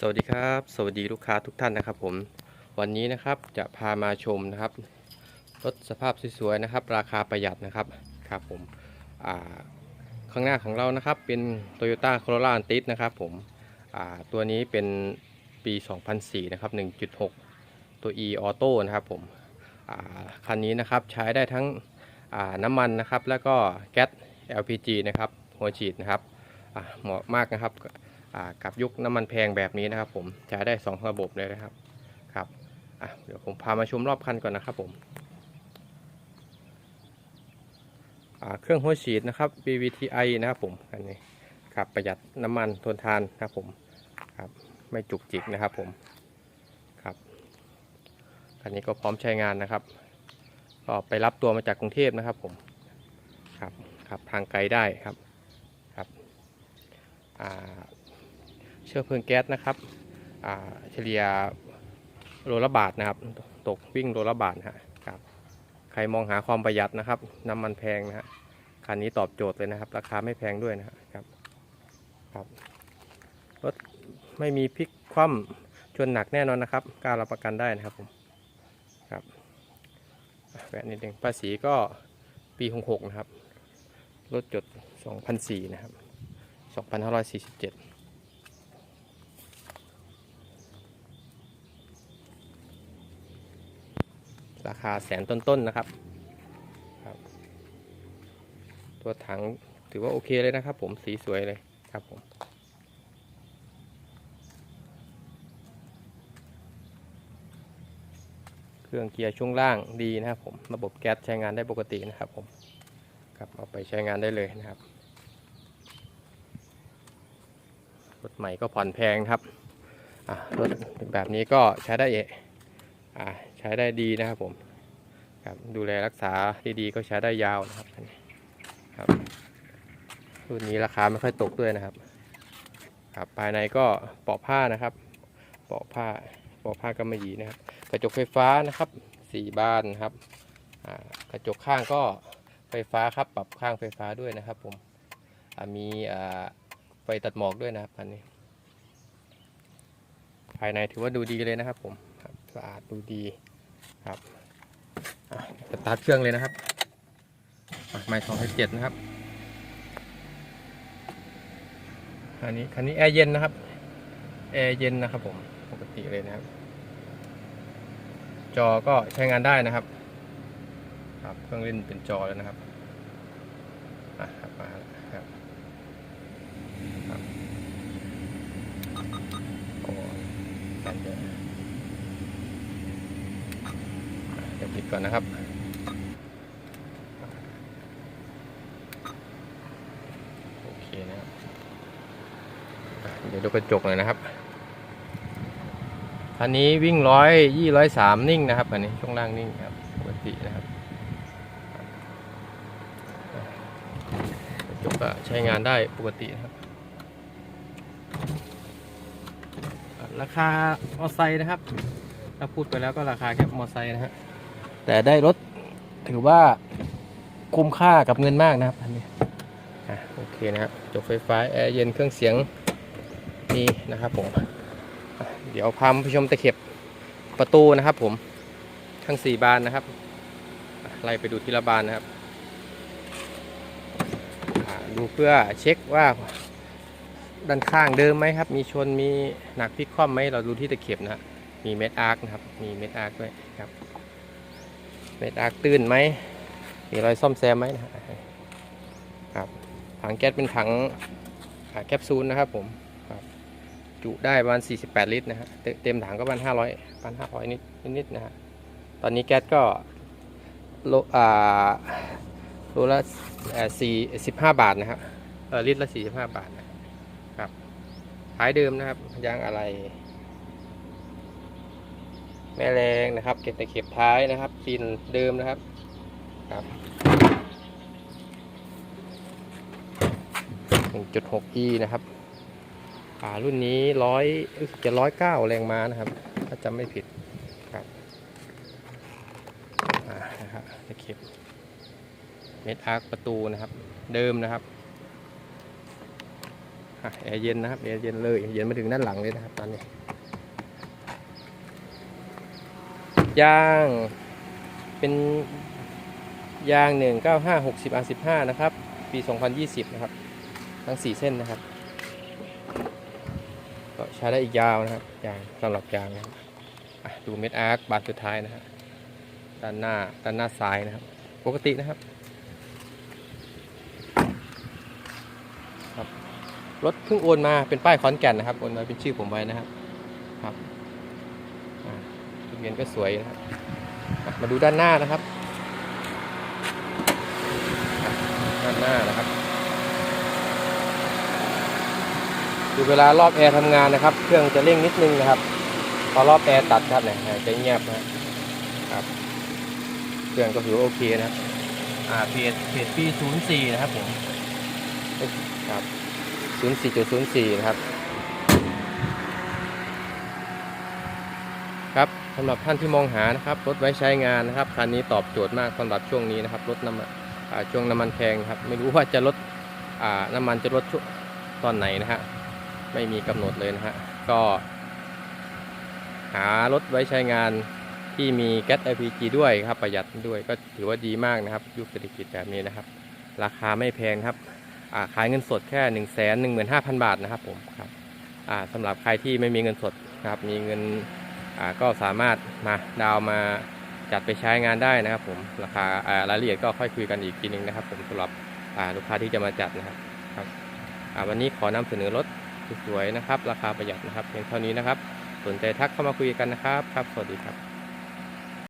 สวัสดีครับ สวัสดีลูกค้าทุกท่านนะครับผมวันนี้นะครับจะพามาชมนะครับรถสภาพสวยๆนะครับ ราคาประหยัดนะครับครับผมข้างหน้าของเรานะครับเป็น Toyota Corolla Altis นะครับผมตัวนี้เป็นปี 2004 นะครับ 1.6 ตัว e auto นะครับผมคันนี้นะครับใช้ได้ทั้งน้ำมันนะครับ แล้วก็แก๊ส LPG นะครับหัวฉีดนะครับเหมาะมากนะครับ กับยุคน้ำมันแพงแบบนี้นะครับ ผมใช้ได้ 2 ระบบเลยนะครับครับเดี๋ยวผมพามาชมรอบคันก่อนนะครับผมเครื่องหัวฉีดนะครับ BVTi นะครับผมอันนี้ครับประหยัดน้ำมันทนทานนะครับผมครับไม่จุกจิกนะครับผมครับคันนี้ก็พร้อมใช้งานนะครับ ก็ไปรับตัวมาจากกรุงเทพนะครับผมครับครับทางไกลได้ครับครับอ่า เชื้อเพลิงแก๊สนะครับเฉลี่ยโลละบาทนะครับ ตกวิ่งโลละบาทนะครับ ใครมองหาความประหยัดนะครับ น้ำมันแพงนะฮะคันนี้ตอบโจทย์เลยนะครับ ราคาไม่แพงด้วยนะครับครับรถไม่มีพลิกคว่ำชนหนักแน่นอนนะครับกล้ารับประกันได้นะครับผมครับแวะนิดนึงภาษีก็ปี66นะครับ รถจด 2004 นะครับ 2547 ราคาแสนต้นๆนนะครับครับ ตัวถังถือว่าโอเคเลยนะครับ ผมสีสวยเลยครับผมเครื่องเกียร์ช่วงล่างดีนะครับผมระบบแก๊สใช้งานได้ปกตินะครับผมครับเอาไปใช้งานได้เลยนะครับรถใหม่ก็ผ่อนแพงครับรถแบบนี้ก็ใช้ได้เออ่าใช้ได้ดีนะครับผมครับดูแลรักษาดีๆก็ใช้ได้ยาวนะครับอันนี้ครับรุ่นนี้ราคาไม่ค่อยตกด้วยนะครับครับภายในก็เปาะผ้านะครับเปาะผ้าเปาะผ้ากำมะหยี่นะครับ กระจกไฟฟ้านะครับสี่บานนะครับกระจกข้างก็ไฟฟ้าครับปรับข้างไฟฟ้าด้วยนะครับผมมีไฟตัดหมอกด้วยนะครับอันนี้ ภายในถือว่าดูดีเลยนะครับผมสะอาดดูดี ครับสตาร์ทเครื่องเลยนะครับไม่สองเจ็ดนะครับคันนี้คันนี้แอร์เย็นนะครับ แอร์เย็นนะครับผม ปกติเลยนะครับ จอก็ใช้งานได้นะครับ ครับเครื่องเล่นเป็นจอแล้วนะครับอะครับมาแล้วครับครับโอ้สั่นเยอะอะเดี๋ ยวปิดก่อนนะครับ โอเคนะครับเดี๋ยวดูกระจกหน่อยนะครับคันนี้วิ่งร้อยยี่ร้อยสามนิ่งนะครับคันนี้ช่วงล่างนิ่งครับปกตินะครับกระจกก็ใช้งานได้ปกตินะครับ ราคามอไซค์นะครับ ถ้าพูดไปแล้วก็ราคาแค่มอไซค์นะฮะ แต่ได้รถถือว่าคุ้มค่ากับเงินมากนะครับอันนี้โอเคนะครับจบไฟฟ้าแอร์เย็นเครื่องเสียงนี่นะครับผมเดี๋ยวพาผู้ชมตะเข็บประตูนะครับผมทั้งสี่บานนะครับไล่ไปดูทีละบานนะครับดูเพื่อเช็คว่าด้านข้างเดิมไหมครับ มีชนมีหนักพลิกคว่ำไหมเราดูที่ตะเข็บนะฮะมีเม็ดอาร์คนะครับ มีเม็ดอาร์คด้วยครับ เม็ดอาร์ตื้นไหมมีรอยซ่อมแซมไหมนะครับถังแก๊สเป็นถังแคปซูลนะครับผมครับจุได้ประมาณ 48 ลิตรนะฮะเต็มถังก็ประมาณ500ประมาณ500 นิดนิดๆนะฮะตอนนี้แก๊สก็โลอ่าโลละเออสี่สิบห้าบาทนะฮะเออลิตรละสี่สิบาทนะท้ายเดิมนะครับยางอะไร แม่แรงนะครับเก็บตะเข็บท้ายนะครับปินเดิมนะครับครับ 1.6e นะครับอ่ารุ่นนี้ร้อยจะร้อยเก้าแรงม้านะครับ ถ้าจำไม่ผิดครับอ่านะครับตะเข็บเม็ดอาร์คประตูนะครับ เดิมนะครับแอร์เย็นนะครับแอร์เย็นเลยเย็นมาถึงด้านหลังเลยนะครับตอนนี้ ยางเป็นยาง 195 60 R15 นะครับ ปี 2020 นะครับ ทั้ง 4 เส้นนะครับ ก็ใช้ได้อีกยาวนะครับ ยางสำหรับยางนะครับดูเม็ดอาร์คบานสุดท้ายนะครับด้านหน้าด้านหน้าซ้ายนะครับ ปกตินะครับรถเพิ่งโอนมาเป็นป้ายขอนแก่นนะครับ โอนมาเป็นชื่อผมไว้นะครับครับ ทะเบียนก็สวยนะครับอะมาดูด้านหน้านะครับอะด้านหน้านะครับดูเวลารอบแอร์ทำงานนะครับ เครื่องจะเร่งนิดนึงนะครับ พอรอบแอร์ตัดครับเนี่ยจะเงียบนะครับ เครื่องก็ถือว่าโอเคนะครับอ่าเพจเพจปี04นะครับผมเอ้ยครับ04.04นะครับ ครับ สำหรับท่านที่มองหานะครับรถไว้ใช้งานนะครับคันนี้ตอบโจทย์มากสำหรับช่วงนี้นะครับรถน้ำมันช่วงน้ำมันแพงครับไม่รู้ว่าจะลดน้ำมันจะลดตอนไหนนะฮะไม่มีกำหนดเลยนะฮะก็หารถไว้ใช้งานที่มีแก๊ส LPG ด้วยครับประหยัดด้วยก็ถือว่าดีมากนะครับ ยุคเศรษฐกิจแบบนี้นะครับ ราคาไม่แพงครับขายเงินสดแค่1นึ่งแสนหนึ่งหมื่นห้าพันบาทนะครับผมครับอ่าสำหรับใครที่ไม่มีเงินสดครับมีเงิน ก็สามารถมาดาวมาจัดไปใช้งานได้นะครับ ผมราคารายละเอียดก็ค่อยคุยกันอีกทีหนึงนะครับ ผมสำหรับลูกค้าที่จะมาจัดนะครับครับวันนี้ขอนำเสนอรถสวยๆนะครับ ราคาประหยัดนะครับเพียงเท่านี้นะครับ สนใจทักเข้ามาคุยกันนะครับครับ สวัสดีครับ